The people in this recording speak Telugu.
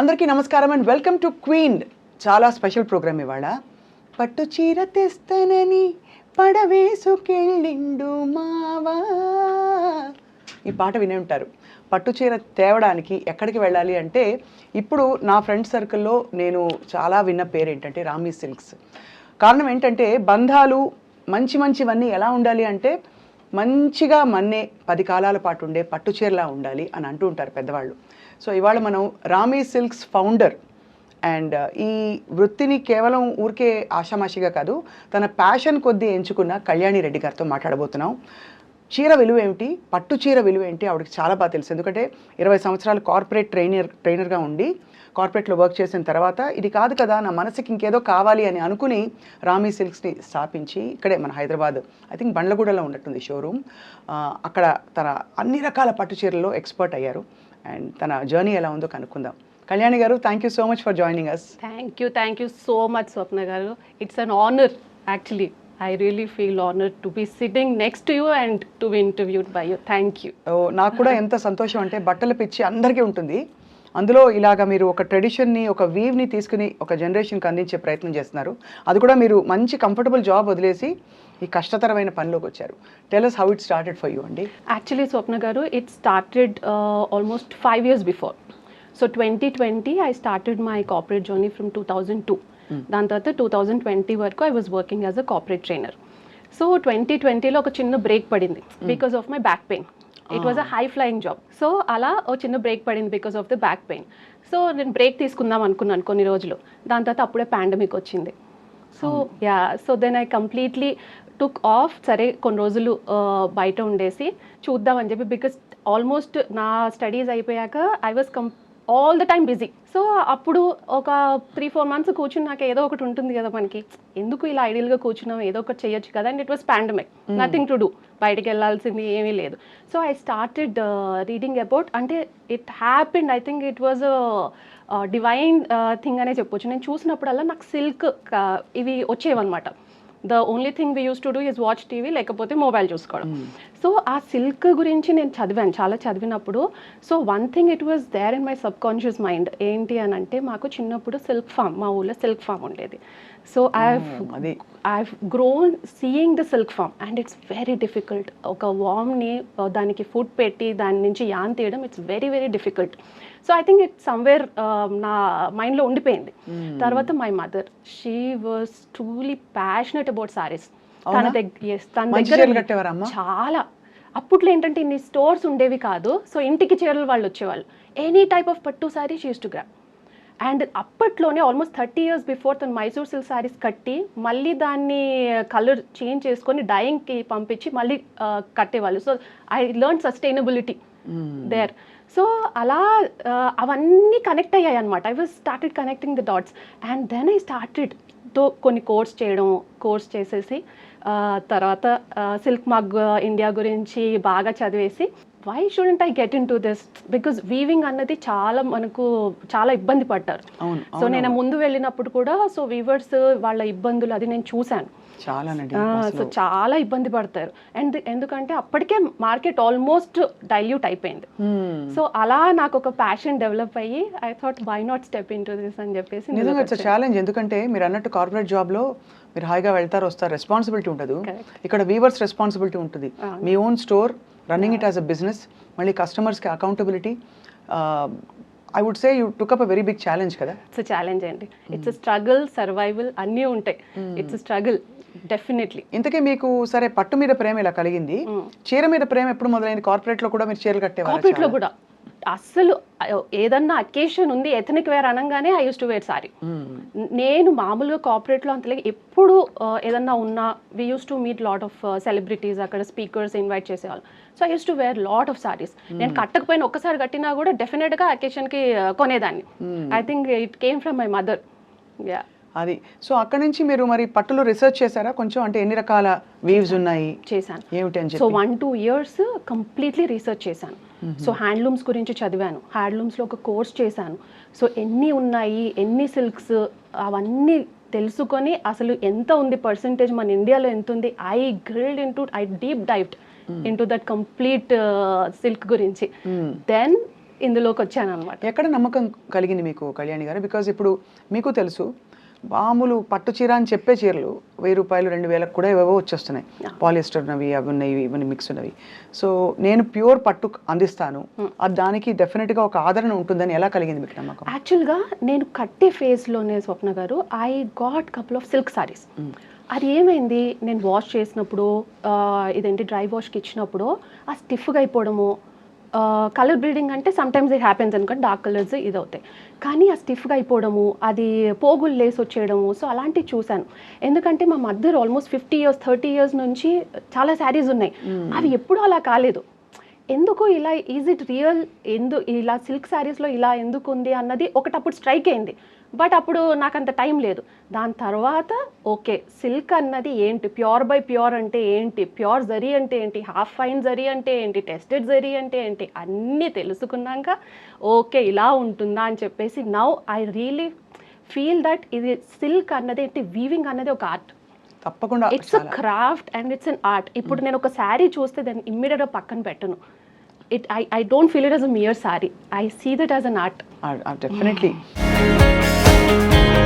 అందరికీ నమస్కారం అండ్ వెల్కమ్ టు క్వీన్. చాలా స్పెషల్ ప్రోగ్రామ్ ఇవాళ. పట్టు చీర తెస్తానని పడవేసుకెళ్ళిండు మావా. ఈ పాట వినే ఉంటారు. పట్టు చీర తేవడానికి ఎక్కడికి వెళ్ళాలి అంటే ఇప్పుడు నా ఫ్రెండ్ సర్కిల్లో నేను చాలా విన్న పేరు ఏంటంటే రామీ సిల్క్స్. కారణం ఏంటంటే బంధాలు మంచి మంచివన్నీ ఎలా ఉండాలి అంటే మంచిగా మన్నే పది కాలాల పాటు ఉండే పట్టు చీరలా ఉండాలి అని అంటూ ఉంటారు పెద్దవాళ్ళు. సో ఇవాళ మనం Ramee silks founder and uh, ఈ వృత్తిని కేవలం ఊరికే ఆషామాషిగా కాదు తన ప్యాషన్ కొద్దీ ఎంచుకున్న కళ్యాణి రెడ్డి గారితో మాట్లాడబోతున్నాం. చీర విలువ ఏమిటి? పట్టు చీర విలువ ఏంటి? ఆవిడకి చాలా బాగా తెలుసు. ఎందుకంటే ఇరవై సంవత్సరాలు కార్పొరేట్ ట్రైనర్ ట్రైనర్గా ఉండి కార్పొరేట్లో వర్క్ చేసిన తర్వాత ఇది కాదు కదా నా మనసుకి ఇంకేదో కావాలి అని అనుకుని రామీ సిల్క్స్ని స్థాపించి ఇక్కడే మన హైదరాబాద్ ఐ థింక్ బండ్లగూడలో ఉన్నట్టుంది షోరూమ్ అక్కడ తన అన్ని రకాల పట్టు చీరల్లో ఎక్స్పర్ట్ అయ్యారు. అండ్ తన జర్నీ ఎలా ఉందో కనుక్కుందాం. Kalyani garu thank you so much for joining us thank you thank you so much Swapna garu. It's an honour actually I really feel honour to be sitting next you and to be interviewed by you thank you నాకు కూడా ఎంత సంతోషం అంటే బట్టల పిచ్చి అందరికీ ఉంటుంది. అందులో ఇలాగ మీరు ఒక ట్రెడిషన్ని ఒక వీవ్ని తీసుకుని ఒక జనరేషన్కి అందించే ప్రయత్నం చేస్తున్నారు. అది కూడా మీరు మంచి కంఫర్టబుల్ జాబ్ వదిలేసి ఈ కష్టతరమైన పనిలోకి వచ్చారు. Tell us how it started for you అండి actually Swapna garu it started almost five years before so twenty twenty I started my corporate journey from two thousand two దాని తర్వాత టూ థౌజండ్ ట్వంటీ వరకు I was working as a corporate trainer so twenty ట్వంటీలో ఒక చిన్న బ్రేక్ పడింది. Because of my back pain it was a high flying job so అలా ఓ చిన్న బ్రేక్ పడింది because of the back pain so నేను బ్రేక్ తీసుకుందాం అనుకున్నాను కొన్ని రోజులు. దాని తర్వాత అప్పుడే పాండమిక్ వచ్చింది. So ya so then I completely took off సరే కొన్ని రోజులు బయట ఉండేసి చూద్దామని చెప్పి బికాస్ ఆల్మోస్ట్ నా స్టడీస్ అయిపోయాక I was come all the time busy so అప్పుడు ఒక త్రీ ఫోర్ మంత్స్ కూర్చుని నాకు ఏదో ఒకటి ఉంటుంది కదా మనకి. ఎందుకు ఇలా ఐడియల్గా కూర్చున్నాం? ఏదో ఒకటి చేయొచ్చు కదా and it was pandemic nothing to do బయటకు వెళ్ళాల్సింది ఏమీ లేదు. So I started reading about అంటే it happened I think it was divine thing అనే చెప్పొచ్చు. నేను చూసినప్పుడల్లా నాకు సిల్క్ ఇవి వచ్చేవన్నమాట. The only thing we use to do is watch TV లేకపోతే మొబైల్ చూసుకోవడం. సో ఆ సిల్క్ గురించి నేను చదివాను చాలా చదివినప్పుడు. So one thing it was there in my subconscious mind ఏంటి అని అంటే మాకు చిన్నప్పుడు సిల్క్ ఫామ్ మా ఊళ్ళో సిల్క్ ఫామ్ ఉండేది. So I I grown seeing the silk farm and it's very difficult ఒక వామ్ని దానికి ఫుడ్ పెట్టి దాని నుంచి యాన్ తీయడం it's very very difficult so I think it somewhere నా మైండ్లో ఉండిపోయింది. తర్వాత my mother she was truly passionate about saris తన? దగ్గర తన దగ్గర? చాలా. అప్పట్లో ఏంటంటే ఇన్ని స్టోర్స్ ఉండేవి కాదు. సో ఇంటికి చీరలు వాళ్ళు వచ్చేవాళ్ళు. ఎనీ టైప్ ఆఫ్ పట్టు sari she's to grab and అప్పట్లోనే ఆల్మోస్ట్ థర్టీ ఇయర్స్ బిఫోర్ తను మైసూర్ సిల్క్ సారీస్ కట్టి మళ్ళీ దాన్ని కలర్ చేంజ్ చేసుకొని డైయింగ్కి పంపించి మళ్ళీ ఆ, కట్టేవాళ్ళు. So I learn sustainability there so అలా ఆ, అవన్నీ కనెక్ట్ అయ్యాయి అనమాట I was started connecting the dots and then I స్టార్టెడ్తో కొన్ని కోర్స్ చేయడం కోర్స్ చేసేసి తర్వాత సిల్క్ మగ్ ఇండియా గురించి బాగా చదివేసి why shouldn't I get in to this because weaving అన్నది చాలా మనకు చాలా ఇబ్బంది పడ్డారు. సో నేను ముందు వెళ్ళినప్పుడు కూడా సో వీవర్స్ వాళ్ళ ఇబ్బందులు అది నేను చూశాను. సో చాలా ఇబ్బంది పడతారు. అండ్ ఎందుకంటే అప్పటికే మార్కెట్ ఆల్మోస్ట్ డైల్యూట్ అయిపోయింది. Hmm. సో అలా నాకు ఒక ప్యాషన్ డెవలప్ అయ్యి I thought why not step in to this అని చెప్పేసి నిజంగా ఇట్స్ ఛాలెంజ్ ఎందుకంటే మీరు అన్నట్టు కార్పొరేట్ జాబ్లో మీరు హాయిగా వెళ్తారు వస్తారు రెస్పాన్సిబిలిటీ ఉండదు. ఇక్కడ వీవర్స్ రెస్పాన్సిబిలిటీ ఉంటుంది. మీ own store running it as a business మళ్ళీ కస్టమర్స్కి accountability I would say you took up a very big challenge కదా? ఇట్స్ ఛాలెంజ్ అండి. ఇట్స్ స్ట్రగుల్ సర్వైవల్ అన్నీ ఉంటాయి. ఇట్స్ స్ట్రగుల్ డెఫినెట్లీ ఇంతకీ మీకు సరే పట్టు మీద ప్రేమ ఇలా కలిగింది. చీర మీద ప్రేమ ఎప్పుడు మొదలైంది? కార్పొరేట్లో కూడా మీరు చీరలు కట్టేవారు కార్పొరేట్లో కూడా. అస్సలు ఏదన్నా అకేషన్ ఉంది ఎథనిక్ వేర్ అనగానే I use to wear sari. నేను మామూలుగా కార్పొరేట్లో అంత లేక ఎప్పుడు ఏదన్నా ఉన్నా we use to meet lot of celebrities అక్కడ స్పీకర్స్ ఇన్వైట్ చేసేవాళ్ళు. So I use to wear lot of saris నేను కట్టకపోయినా ఒక్కసారి కట్టినా కూడా డెఫినెట్గా అకేషన్కి కొనేదాన్ని. I think it came from my mother ya అది. సో అక్కడ నుంచి మీరు మరి పట్టులో రీసెర్చ్ చేశారా? కొంచెం అంటే ఎన్ని రకాల వీవ్స్ ఉన్నాయి? చేశాను. ఏమిటి అని so one two years completely research చేశాను. సో హ్యాండ్లూమ్స్ గురించి చదివాను. హ్యాండ్లూమ్స్లో ఒక కోర్స్ చేశాను. సో ఎన్ని ఉన్నాయి? ఎన్ని సిల్క్స్ అవన్నీ తెలుసుకొని అసలు ఎంత ఉంది పర్సంటేజ్ మన ఇండియాలో ఎంత ఉంది? I grilled in to I deep dived in to that complete silk గురించి. దెన్ ఇందులోకి వచ్చాను అనమాట ఎక్కడ నమ్మకం కలిగింది మీకు కళ్యాణి గారు? బికాజ్ ఇప్పుడు మీకు తెలుసు మామూలు పట్టు చీర అని చెప్పే చీరలు వెయ్యి రూపాయలు రెండు వేలకు కూడా ఏవేవో వచ్చేస్తున్నాయి. పాలిస్టర్ ఉన్నవి అవి ఉన్నాయి ఇవన్నీ మిక్స్ ఉన్నవి. సో నేను ప్యూర్ పట్టు అందిస్తాను. అది దానికి డెఫినెట్గా ఒక ఆదరణ ఉంటుందని ఎలా కలిగింది మీకు నమ్మకం? యాక్చువల్గా నేను కట్టే ఫేజ్లోనే Swapna garu I got couple of silk saris అది ఏమైంది? నేను వాష్ చేసినప్పుడు ఇదేంటి డ్రై వాష్కి ఇచ్చినప్పుడు ఆ స్టిఫ్గా అయిపోవడము కలర్ బ్లీడింగ్ అంటే సమ్టైమ్స్ ఇట్ హ్యాపెన్స్ అనుకోండి డార్క్ కలర్స్ ఇది అవుతాయి కానీ ఆ స్టిఫ్గా అయిపోవడము అది పోగులు లేసి వచ్చేయడము సో అలాంటివి చూశాను. ఎందుకంటే మా mother almost fifty years thirty years నుంచి చాలా శారీస్ ఉన్నాయి. అవి ఎప్పుడూ అలా కాలేదు. ఎందుకు ఇలా ఈజ్ ఇట్ రియల్ ఎందు ఇలా సిల్క్ శారీస్లో ఇలా ఎందుకు ఉంది అన్నది ఒకటప్పుడు స్ట్రైక్ అయింది. బట్ అప్పుడు నాకు అంత టైం లేదు. దాని తర్వాత ఓకే సిల్క్ అన్నది ఏంటి? ప్యూర్ బై ప్యూర్ అంటే ఏంటి? ప్యూర్ జరీ అంటే ఏంటి? హాఫ్ ఫైన్ జరీ అంటే ఏంటి? టెస్టెడ్ జరీ అంటే ఏంటి? అన్నీ తెలుసుకున్నాక ఓకే ఇలా ఉంటుందా అని చెప్పేసి now I really feel that ఇది సిల్క్ అన్నది ఏంటి? వీవింగ్ అన్నది ఒక ఆర్ట్. తప్పకుండా it's a craft and it's an art ఇప్పుడు నేను ఒక శారీ చూస్తే దాన్ని ఇమ్మీడియట్గా పక్కన పెట్టను. It I I don't feel it as a mere sari. I see that as an art definitely Bye.